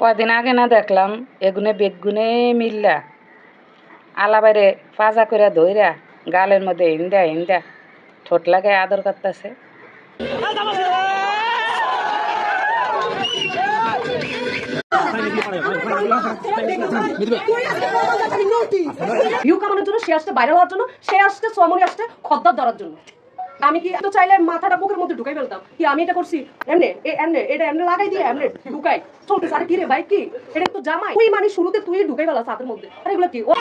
কদিন আগে না দেখলাম, এগুনে বেগুনে মিল্লা। আলাবারে পাজা করে ধইরা গালের মধ্যে ইন্দা ইন্দা। ঠোঁট লাগে আদর করতেছে। সে আসছে বাইরে হওয়ার জন্য সে আসছে সোয়ামনি আসছে খদ্দার ধরার জন্য। আমি কি তো চাইলে মাথাটা বুকের মধ্যে ঢুকাই ফেলতাম? কি আমি এটা করছি? এমনে এ এমনে এটা এমনে লাগাই দিয়ে এমনে ঢুকাই। চলতে আরে কি রে ভাই কি? এটা তো জামাই। তুই মানে শুরুতে তুই ঢুকাই ফেলা হাতের মধ্যে। আরে এগুলো কি? ও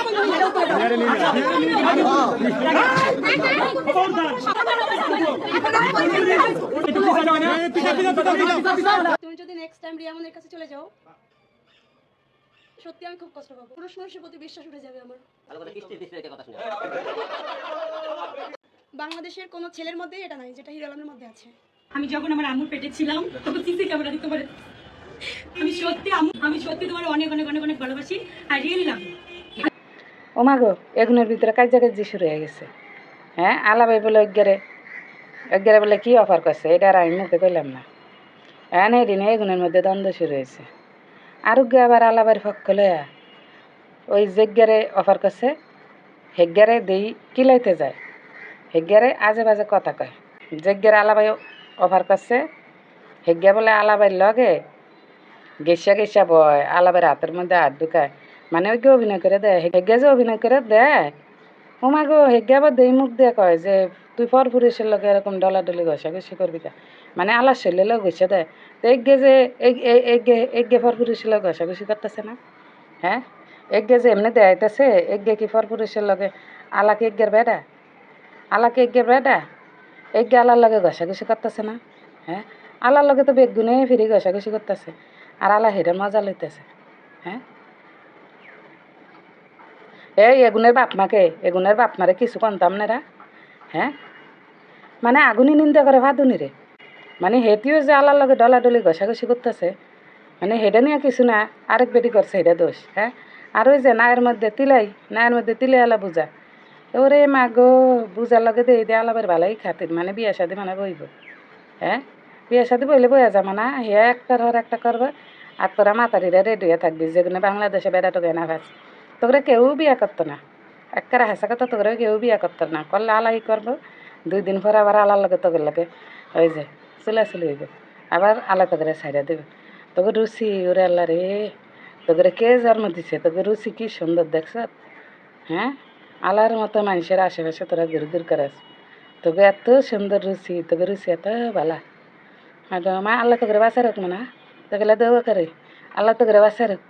তুমি যদি নেক্সট টাইম রিয়ামনের কাছে চলে যাও সত্যি আমি খুব কষ্ট পাবো। পুরুষ মানুষের প্রতি বিশ্বাস উঠে যাবে আমার। বাংলাদেশের কোনো ছেলের মধ্যে এটা নাই যেটা হিরো আলমের মধ্যে আছে। আমি যখন আমার আম্মুর পেটে ছিলাম তখন সিসি ক্যামেরা দিতে পারে। আমি সত্যি আম্মু আমি সত্যি তোমার অনেক অনেক অনেক অনেক ভালোবাসি। আর রিয়েলি লাভ ও মা গো এগুনের ভিতরে কাজা কাজি শুরু হয়ে গেছে। হ্যাঁ আলাবাই বলে অজ্ঞারে অজ্ঞারে বলে কি অফার করছে? এটা আর আমি মুখে কইলাম না। হ্যাঁ এদিন এগুনের মধ্যে দ্বন্দ্ব শুরু হয়েছে। আরোগ্য আবার আলাবার পক্ষ লয়া ওই যজ্ঞারে অফার করছে হেগ্যারে দেই কিলাইতে যায়। হেগ্যারে আজে বাজে কথা কয়। যজ্ঞের আলাবাই অফার করছে। হেগ্যা বলে আলাবাইর লগে গেসা গেসা বয় আলাবের হাতের মধ্যে হাত ঢুকায়। মানে ওই অভিনয় করে দেয়। হেগ্যা যে অভিনয় করে দেয়, ও মা গো, হেগ্যা আবার দেই মুখ দিয়ে কয় যে, তুই পর পুরুষের লগে এরকম ডলাডলি ঘষা ঘষি করবি কা? মানে আলার শরীরে লোক ঘষে দেয়। তো এগে যে এগে এগে পর পুরুষের লগে ঘষা ঘষি করতেছে না? হ্যাঁ? এগে যে এমনি দেয়াইতেছে এগে কি পর পুরুষের লগে আলাকে এগের বেডা? আলাকে এগের বেডা এগে আলার লগে ঘষা ঘষি করতেছে না? হ্যাঁ? আলার লগে তো বেগুনে ফিরে ঘষা ঘষি করতেছে। আর আলা হেরে মজা লইতেছে। হ্যাঁ? এই এগুনের বাপ মাকে, এগুনের বাপ মারে কিছু কন্তাম না হ্যাঁ? মানে আগুনি নিন্দা করে ভাদুনি রে। মানে হেতিও যে আলার লগে ডলাডলি ঘষাঘষি করতেছে। মানে হেডে নিয়ে কিছু না, আরেক বেটি করছে, হেডে দোষ। হ্যাঁ? আর ওই যে নায়ের মধ্যে তিলাই, নায়ের মধ্যে তিলে আলা বুঝা। ওরে মা বুঝার লগে দিয়ে দিয়ে আলাপের ভালোই খাতির মানে বিয়া শাদি মানে বইব। হ্যাঁ? বিয়া শাদি বইলে বইয়া যাব না হে একটা হর একটা করবে, আর তোরা মাতারিরা রেডি হয়ে থাকবি যেগুলো বাংলাদেশে বেড়াটো গেনা ভাস। তোরা কেউ বিয়া করতো না। একটা হাসা কথা তোরা কেউ বিয়া করতো না। করলে আলাই করব, দুই দিন পর আবার আলার লগে তোকে লাগে ওই যে চুলাচুলি হইবে। আবার আলা তোকে ছাইড়া দেবে। তোকে রুচি, ওরে আল্লাহ রে। তোকে কে জন্ম দিছে? তোকে রুচি কি সুন্দর দেখছ? হ্যাঁ? আলার মতো মানুষের আশেপাশে তোরা ঘুর ঘুর করাস তোকে এত সুন্দর রুচি, তোকে রুচি এত ভালা মা, আল্লাহ তোকে বাসা রাখ না তোকে দেবো করে। আল্লাহ তোকে বাসা রাখ